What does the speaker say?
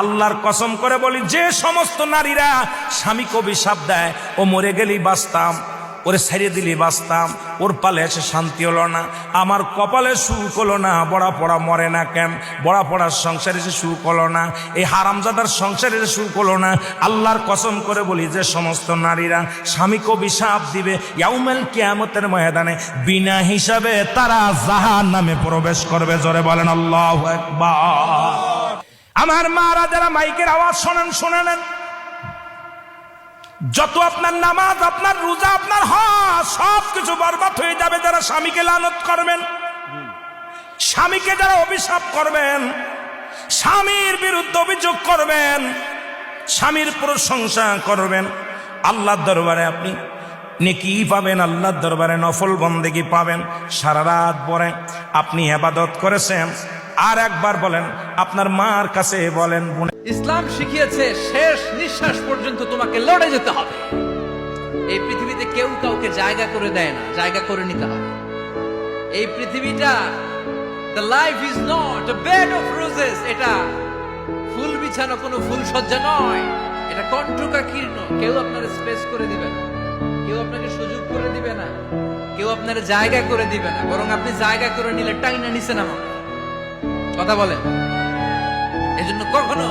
আল্লাহর কসম করে বলি, যে সমস্ত নারীরা স্বামীকে অভিশাপ দেয়, ও মরে গেলেই বাঁচতাম, ওরে ছেড়ে দিলি বাঁচতাম, ওর পালে এসে শান্তি হলো না, আমার কপালে সুখ হলো না, বড়া পড়া মরে না কেন, বড়া পড়ার সংসারে এসে সুখ হলো না, এই হারামজাদার সংসারে এসে সুখ হলো না, আল্লাহর কসম করে বলি, যে সমস্ত নারীরা স্বামীকে অভিশাপ দিবে, ইয়াউমেল কিয়ামতের ময়দানে বিনা হিসাবে তারা জাহান নামে প্রবেশ করবে, জোরে বলেন আল্লাহ আমার মারা যারা মাইকের আওয়াজ শোনেন শুনে নেন যত আপনার নামাজ, আপনার রোজা, আপনার হজ, সব কিছু বরবাদ হয়ে যাবে যারা স্বামীকে লানত করবেন। স্বামীকে যারা অভিশাপ করবেন, স্বামীর বিরুদ্ধে অভিযোগ করবেন, স্বামীর প্রশংসা করবেন। আল্লাহর দরবারে আপনি নেকি পাবেন, আল্লাহর দরবারে নফল বন্দেগি পাবেন। সারা রাত পরে আপনি আবাদত করেছেন আর একবার বলেন, আপনার মার কাছে বলেন ইসলাম শিখিয়েছে, শেষ নিঃশ্বাস পর্যন্ত তোমাকে লড়ে যেতে হবে। এই পৃথিবীতে কেউ কাউকে জায়গা করে দেয় না, জায়গা করে নিতে হবে। এই পৃথিবীটা the life is not a bed of roses এটা ফুল বিছানো কোনো ফুল সজ্জা নয়। এটা কণ্ঠকা কীর্ণ কেউ আপনার স্পেস করে দিবে না। কেউ আপনাকে সুযোগ করে দিবে না। কেউ আপনার জায়গা করে দিবে না। বরং আপনি জায়গা করে নিলে টাইনা নিচে নামাবে। কথা বলে। এজন্য কখনো